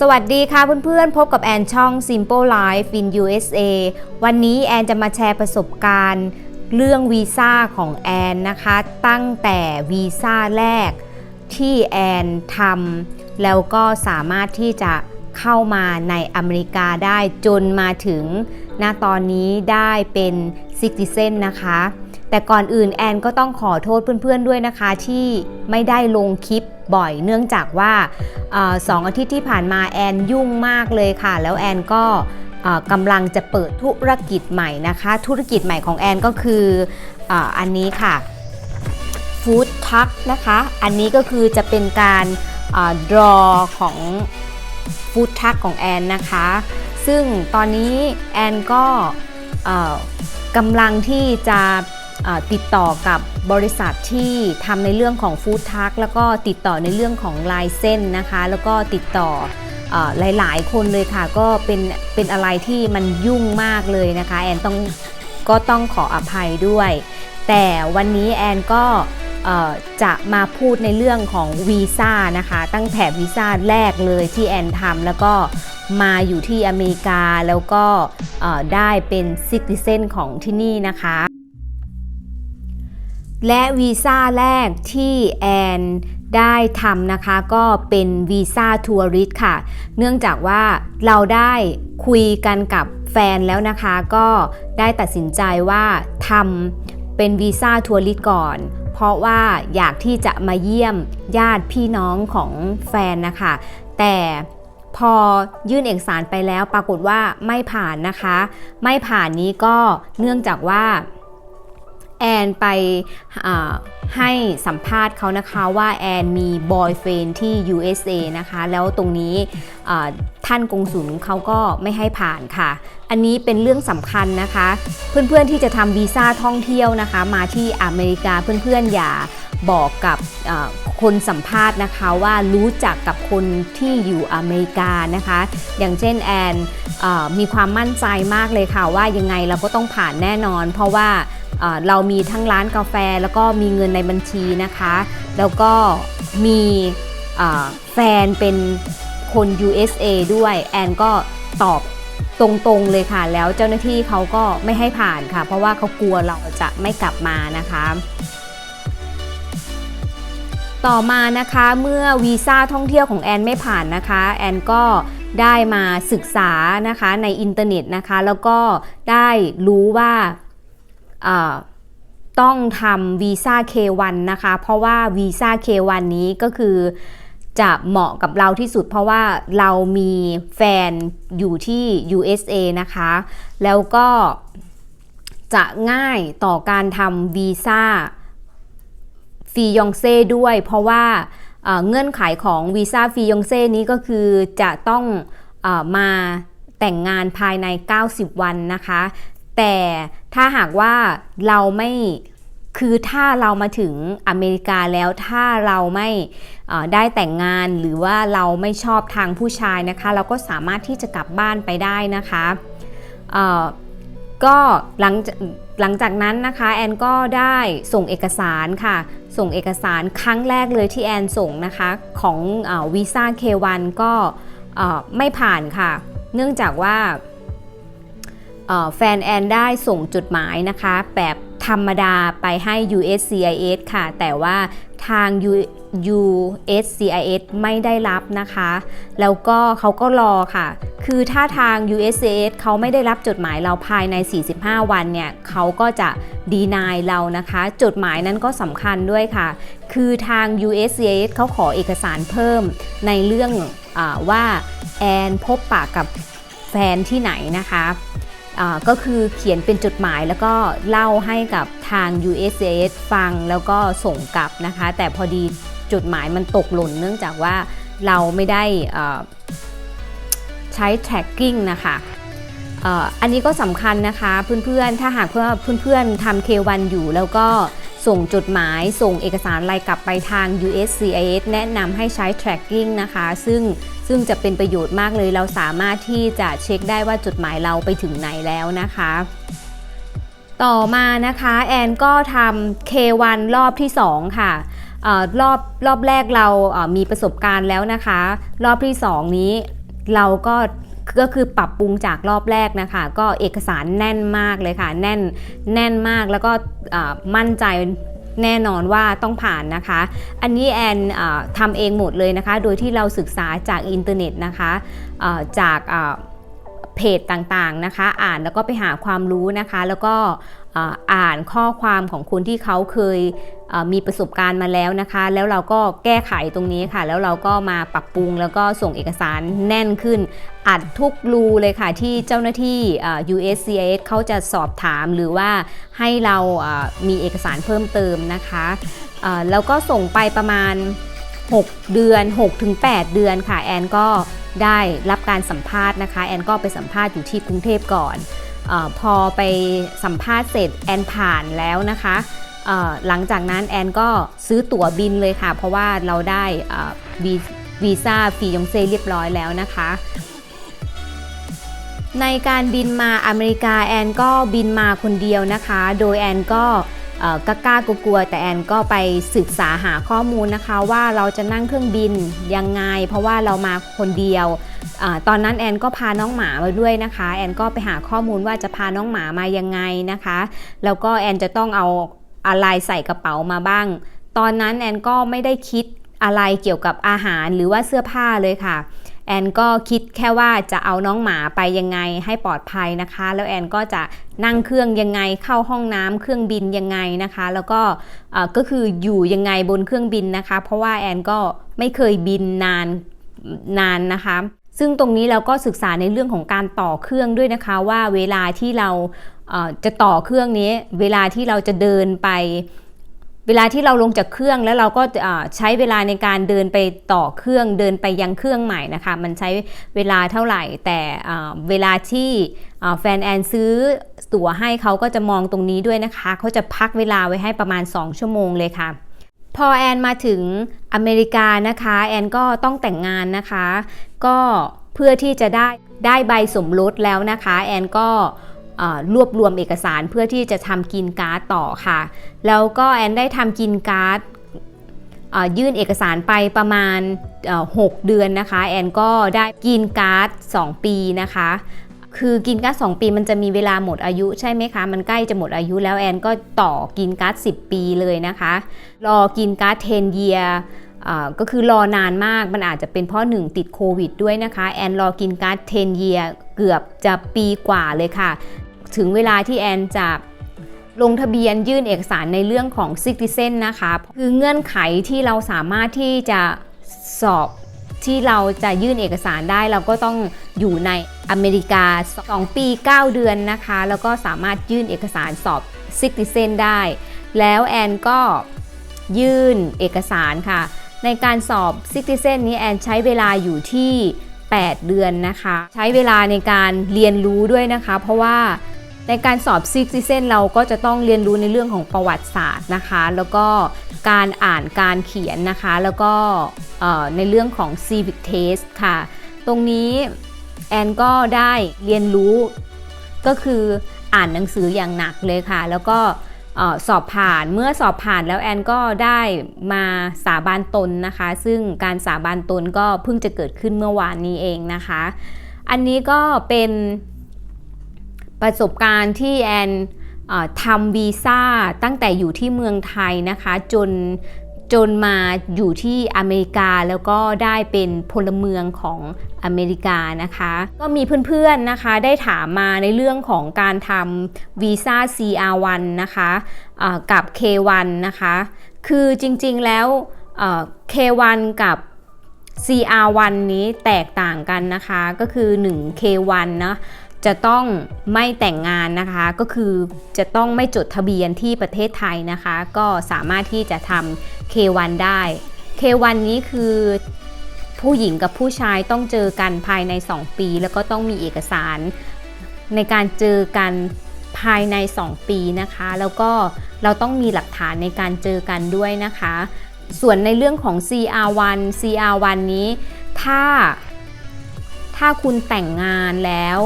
สวัสดีค่ะเพื่อนๆ พบกับแอนช่อง Simple Life in USA วันนี้แอนจะมาแชร์ประสบการณ์ เรื่องวีซ่าของแอนนะคะ ตั้งแต่วีซ่าแรกที่แอนทำแล้วก็สามารถที่จะเข้ามาในอเมริกาได้จนมาถึงณตอนนี้ได้เป็นซิติเซนนะคะ แต่ก่อนอื่นแอนก็ต้องขอโทษเพื่อนๆด้วยนะคะ ที่ไม่ได้ลงคลิปบ่อย เนื่องจากว่าอสองอาทิตย์ที่ผ่านมาแอนยุ่งมากเลยค่ะ แล้วแอนก็กำลังจะเปิดธุรกิจใหม่นะคะ ธุรกิจใหม่ของแอนก็คือออันนี้ค่ะฟู้ดทักนะคะ อันนี้ก็คือจะเป็นการดรอของฟู้ดทักของแอนนะคะ ซึ่งตอนนี้แอนก็กำลังที่จะ ติดต่อกับบริษัทที่ทำในเรื่องของฟู้ดทักแล้วก็ติดต่อในเรื่องของลายเส้นนะคะ แล้วก็ติดต่อหลาย ๆ คนเลยค่ะ ก็เป็นเป็นอะไรที่มันยุ่งมากเลยนะคะ แอนต้องก็ต้องขออภัยด้วย แต่วันนี้แอนก็จะมาพูดในเรื่องของวีซ่านะคะ ตั้งแต่วีซ่าแรกเลยที่แอนทำแล้วก็มาอยู่ที่อเมริกาแล้วก็ได้เป็นซิติเซนของที่นี่นะคะ และวีซ่าแรกที่แอนได้ทำนะคะก็เป็นวีซ่าทัวริสค่ะ เนื่องจากว่าเราได้คุยกันกับแฟนแล้วนะคะ ก็ได้ตัดสินใจว่าทำเป็นวีซ่าทัวริสก่อน เพราะว่าอยากที่จะมาเยี่ยมญาติพี่น้องของแฟนนะคะ แต่พอยื่นเอกสารไปแล้วปรากฏว่าไม่ผ่านนะคะ ไม่ผ่านนี้ก็เนื่องจากว่า แอนไปให้สัมภาษณ์เขานะคะว่าแอนมีบอยเฟนที่ USA นะคะ แล้วตรงนี้ท่านกงสุลเขาก็ไม่ให้ผ่านค่ะ อันนี้เป็นเรื่องสำคัญนะคะ เพื่อนๆที่จะทำวีซ่าท่องเที่ยวนะคะ มาที่อเมริกาเพื่อนๆอย่าบอกกับคนสัมภาษณ์นะคะว่ารู้จักกับคนที่อยู่อเมริกานะคะ อย่างเช่นแอนอมีความมั่นใจมากเลยค่ะว่ายังไงเราก็ต้องผ่านแน่นอน เพราะว่า เรามีทั้งร้านกาแฟแล้วก็มีเงินในบัญชีนะคะ แล้วก็มีแฟนเป็นคน USA ด้วย แอนก็ตอบตรงๆเลยค่ะ แล้วเจ้าหน้าที่เขาก็ไม่ให้ผ่านค่ะ เพราะว่าเขากลัวเราจะไม่กลับมานะคะ ต่อมานะคะเมื่อวีซ่าท่องเที่ยวของแอนไม่ผ่านนะคะ แอนก็ได้มาศึกษานะคะในอินเทอร์เน็ตนะคะ แล้วก็ได้รู้ว่า ต้องทำวีซ่า K1 นะคะ เพราะว่าวีซ่า K1 นี้ก็คือจะเหมาะกับเราที่สุด เพราะว่าเรามีแฟนอยู่ที่ USA นะคะ แล้วก็จะง่ายต่อการทำวีซ่าฟียองเซ่ด้วย เพราะว่าเงื่อนไขของวีซ่าฟียองเซ่นี้ก็คือจะต้องอมาแต่งงานภายใน 90 วันนะคะ แต่ ถ้าหากว่าเราไม่คือถ้าเรามาถึงอเมริกาแล้วถ้าเราไม่ได้แต่งงานหรือว่าเราไม่ชอบทางผู้ชายนะคะ เราก็สามารถที่จะกลับบ้านไปได้นะคะก็หลังหลังจากนั้นนะคะแอนก็ได้ส่งเอกสารค่ะ ส่งเอกสารครั้งแรกเลยที่แอนส่งนะคะของวีซ่า K1 ก็ไม่ผ่านค่ะ เนื่องจากว่า แฟนแอนได้ส่งจดหมายนะคะ แบบธรรมดาไปให้ USCIS ค่ะ แต่ว่าทาง USCIS ไม่ได้รับนะคะ แล้วก็เขาก็รอค่ะ คือถ้าทาง USCIS เขาไม่ได้รับจดหมายเราภายใน 45 วันเนี่ยเขาก็จะดีนายเรานะคะ จดหมายนั้นก็สำคัญด้วยค่ะ คือทาง USCIS เขาขอเอกสารเพิ่มในเรื่องอว่าแอนพบปะกับแฟนที่ไหนนะคะ ก็คือเขียนเป็นจดหมายแล้วก็เล่าให้กับทาง USAS ฟังแล้วก็ส่งกลับนะคะ แต่พอดีจดหมายมันตกหล่นเนื่องจากว่าเราไม่ได้ใช้ tracking นะคะอันนี้ก็สำคัญนะคะเพื่อนๆ ถ้าหากเพื่อนเพื่อนๆทำ K1 อยู่แล้วก็ ส่งจดหมาย ส่งเอกสารอะไรกลับไปทาง USCIS แนะนำให้ใช้ tracking นะคะ ซึ่งซึ่งจะเป็นประโยชน์มากเลย เราสามารถที่จะเช็คได้ว่าจดหมายเราไปถึงไหนแล้วนะคะ ต่อมานะคะแอนก็ทำ K1 รอบที่ 2 ค่ะออรอบรอบแรกเรามีประสบการณ์แล้วนะคะ รอบที่ 2 นี้เราก็ ก็คือปรับปรุงจากรอบแรกนะคะ ก็เอกสารแน่นมากเลยค่ะ แน่นแน่นมากแล้วก็มั่นใจแน่นอนว่าต้องผ่านนะคะ อันนี้แอนอทำเองหมดเลยนะคะ โดยที่เราศึกษาจากอินเทอร์เน็ตนะคะจากเพจต่างๆนะคะ อ่านแล้วก็ไปหาความรู้นะคะ แล้วก็ อ่านข้อความของคนที่เขาเคยมีประสบการณ์มาแล้วนะคะ แล้วเราก็แก้ไขตรงนี้ค่ะ แล้วเราก็มาปรับปรุงแล้วก็ส่งเอกสารแน่นขึ้น อัดทุกรูเลยค่ะที่เจ้าหน้าที่ USCIS เขาจะสอบถามหรือว่าให้เรามีเอกสารเพิ่มเติมนะคะแล้วก็ส่งไปประมาณ 6 เดือน 6-8 เดือนค่ะแอนก็ได้รับการสัมภาษณ์นะคะ แอนก็ไปสัมภาษณ์อยู่ที่กรุงเทพก่อน ออพอไปสัมภาษณ์เสร็จแอนผ่านแล้วนะคะหลังจากนั้นแอนก็ซื้อตั๋วบินเลยค่ะ เพราะว่าเราได้วีวีซ่าฟรียงเซเรียบร้อยแล้วนะคะ ในการบินมาอเมริกาแอนก็บินมาคนเดียวนะคะ โดยแอนก็กล้ากลัวแต่แอนก็ไปศึกษาหาข้อมูลนะคะ ว่าเราจะนั่งเครื่องบินยังไง เพราะว่าเรามาคนเดียว ตอนนั้นแอนก็พาน้องหมามาด้วยนะคะ แอนก็ไปหาข้อมูลว่าจะพาน้องหมามายังไงนะคะ แล้วก็แอนจะต้องเอาอะไรใส่กระเป๋ามาบ้าง ตอนนั้นแอนก็ไม่ได้คิดอะไรเกี่ยวกับอาหารหรือว่าเสื้อผ้าเลยค่ะ แอนก็คิดแค่ว่าจะเอาน้องหมาไปยังไงให้ปลอดภัยนะคะ แล้วแอนก็จะนั่งเครื่องยังไงเข้าห้องน้ำเครื่องบินยังไงนะคะ แล้วก็ก็คืออยู่ยังไงบนเครื่องบินนะคะ เพราะว่าแอนก็ไม่เคยบินนานนานนะคะ ซึ่งตรงนี้เราก็ศึกษาในเรื่องของการต่อเครื่องด้วยนะคะว่าเวลาที่เราจะต่อเครื่องนี้ เวลาที่เราจะเดินไป เวลาที่เราลงจากเครื่องแล้วเราก็ใช้เวลาในการเดินไปต่อเครื่องเดินไปยังเครื่องใหม่นะคะ มันใช้เวลาเท่าไหร่ แต่เวลาที่แฟนแอนซื้อตั๋วให้เขาก็จะมองตรงนี้ด้วยนะคะเขาจะพักเวลาไว้ให้ประมาณ 2 ชั่วโมงเลยค่ะพอแอนมาถึงอเมริกานะคะ แอนก็ต้องแต่งงานนะคะ ก็เพื่อที่จะได้ได้ใบสมรสแล้วนะคะ แอนก็รวบรวมเอกสารเพื่อที่จะทำกินการ์ดต่อค่ะ แล้วก็แอนได้ทำกินการ์ดยื่นเอกสารไปประมาณ 6 เดือนนะคะ แอนก็ได้กินการ์ด 2 ปีนะคะ คือกินการ์ด 2 ปีมันจะมีเวลาหมดอายุใช่ไหมคะ มันใกล้จะหมดอายุแล้วแอนก็ต่อกินการ์ด 10 ปีเลยนะคะ รอกินการ์ด 10 year อ่า ก็คือรอนานมากมันอาจจะเป็นเพราะหนึ่งติดโควิดด้วยนะคะแอนรอกินการ์ด10 year เกือบจะปีกว่าเลยค่ะ ถึงเวลาที่แอนจะลงทะเบียนยื่นเอกสารในเรื่องของ Citizen นะคะ คือเงื่อนไขที่เราสามารถที่จะสอบที่เราจะยื่นเอกสารได้เราก็ต้องอยู่ในอเมริกา 2 ปี 9 เดือนนะคะ แล้วก็สามารถยื่นเอกสารสอบ Citizen ได้ แล้วแอนก็ยื่นเอกสารค่ะ ในการสอบ Citizen นี้แอนใช้เวลาอยู่ที่ 8 เดือนนะคะ ใช้เวลาในการเรียนรู้ด้วยนะคะ เพราะว่าในการสอบ Citizen เราก็จะต้องเรียนรู้ในเรื่องของประวัติศาสตร์นะคะ แล้วก็การอ่านการเขียนนะคะ แล้วก็ในเรื่องของ Civic Test ค่ะ ตรงนี้แอนก็ได้เรียนรู้ก็คืออ่านหนังสืออย่างหนักเลยค่ะ แล้วก็ ออสอบผ่านเมื่อสอบผ่านแล้วแอนก็ได้มาสาบานตนนะคะ ซึ่งการสาบานตนก็เพิ่งจะเกิดขึ้นเมื่อวานนี้เองนะคะ อันนี้ก็เป็นประสบการณ์ที่แอนอทำวีซ่าตั้งแต่อยู่ที่เมืองไทยนะคะ จน จนมาอยู่ที่อเมริกาแล้วก็ได้เป็นพลเมืองของอเมริกานะคะ ก็มีเพื่อนๆนะคะได้ถามมาในเรื่องของการทำวีซ่า CR1 นะคะอ่ากับ K1 นะคะ คือจริงๆแล้ว K1 กับ CR1 นี้แตกต่างกันนะคะก็คือ 1 K1 นะจะต้องไม่แต่งงานนะคะก็คือจะต้องไม่จดทะเบียนที่ประเทศไทยนะคะ ก็สามารถที่จะทำ K1 ได้ K1 นี้คือผู้หญิงกับผู้ชายต้องเจอกันภายใน 2 ปี แล้วก็ต้องมีเอกสารในการเจอกันภายใน 2 ปีนะคะ แล้วก็เราต้องมีหลักฐานในการเจอกันด้วยนะคะ ส่วนในเรื่องของ CR1 CR1 นี้ถ้าถ้าคุณแต่งงานแล้ว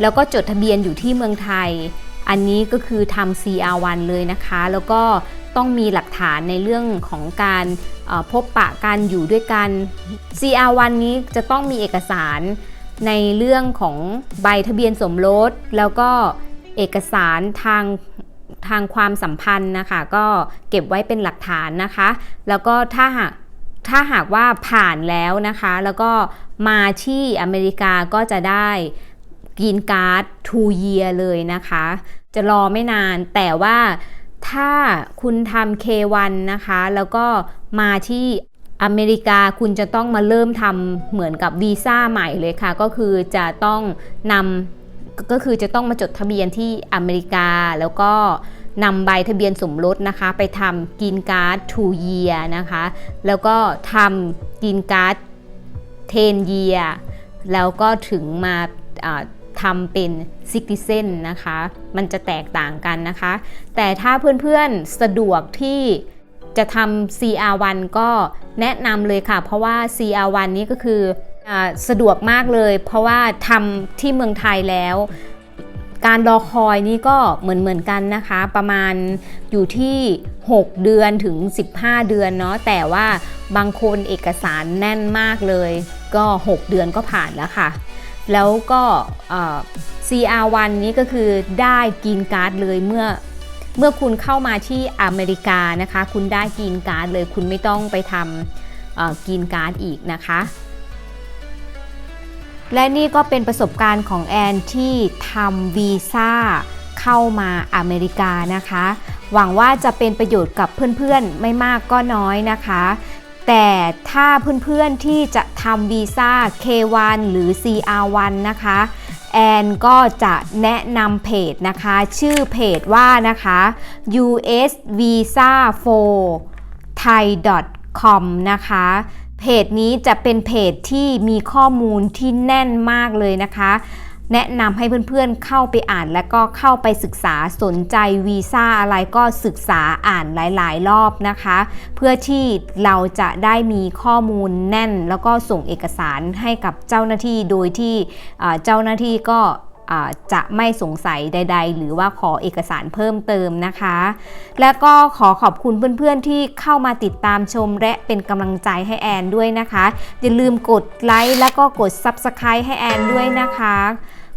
แล้วก็จดทะเบียนอยู่ที่เมืองไทย อันนี้ก็คือทำ CR1 เลยนะคะ แล้วก็ ต้องมีหลักฐานในเรื่องของการพบปะกันอยู่ด้วยกัน CR1 นี้จะต้องมีเอกสารในเรื่องของใบทะเบียนสมรส แล้วก็เอกสารทางทางความสัมพันธ์นะคะ ก็เก็บไว้เป็นหลักฐานนะคะ แล้วก็ถ้าหากถ้าหากว่าผ่านแล้วนะคะ แล้วก็มาที่อเมริกาก็จะได้กรีนการ์ด two year เลยนะคะ จะรอไม่นานแต่ว่า ถ้าคุณทำ K1 นะคะ แล้วก็มาที่อเมริกาคุณจะต้องมาเริ่มทำเหมือนกับวีซ่าใหม่เลยค่ะ ก็คือจะต้องนำก็คือจะต้องมาจดทะเบียนที่อเมริกา แล้วก็นำใบทะเบียนสมรสนะคะ ไปทำกรีนการ์ด two year นะคะ แล้วก็ทำกรีนการ์ด10 year แล้วก็ถึงมา ทำเป็น citizen นะคะ มันจะแตกต่างกันนะคะ แต่ถ้าเพื่อนๆสะดวกที่จะทำ CR1 ก็แนะนำเลยค่ะ เพราะว่า CR1 นี้ก็คืออสะดวกมากเลย เพราะว่าทำที่เมืองไทยแล้ว การรอคอยนี่ก็เหมือนเหมือนกันนะคะ ประมาณอยู่ที่ 6 เดือนถึง 15 เดือนเนาะแต่ว่าบางคนเอกสารแน่นมากเลย ก็ 6 เดือนก็ผ่านแล้วค่ะ แล้วก็ CR1 นี้ก็คือได้กินการ์ดเลยเมื่อเมื่อคุณเข้ามาที่อเมริกานะคะ คุณได้กินการ์ดเลย คุณไม่ต้องไปทำกินการ์ดอีกนะคะ และนี่ก็เป็นประสบการณ์ของแอนที่ทำวีซ่าเข้ามาอเมริกานะคะ หวังว่าจะเป็นประโยชน์กับเพื่อนๆไม่มากก็น้อยนะคะ แต่ถ้าเพื่อนๆที่จะทำวีซ่า K1 หรือ CR1 นะคะ แอนก็จะแนะนำเพจนะคะ ชื่อเพจว่านะคะ US Visa for thai com นะคะ เพจนี้จะเป็นเพจที่มีข้อมูลที่แน่นมากเลยนะคะ แนะนำให้เพื่อนๆเข้าไปอ่าน และก็เข้าไปศึกษาสนใจวีซ่าอะไรก็ศึกษาอ่านหลาย ๆ รอบนะคะ เพื่อที่เราจะได้มีข้อมูลแน่น แล้วก็ส่งเอกสารให้กับเจ้าหน้าที่โดยที่เจ้าหน้าที่ก็จะไม่สงสัยใด ๆ หรือว่าขอเอกสารเพิ่มเติมนะคะ และก็ขอขอบคุณเพื่อนๆที่เข้ามาติดตามชมและเป็นกำลังใจให้แอนด้วยนะคะ อย่าลืมกดไลค์และก็กด Subscribe ให้แอนด้วยนะคะ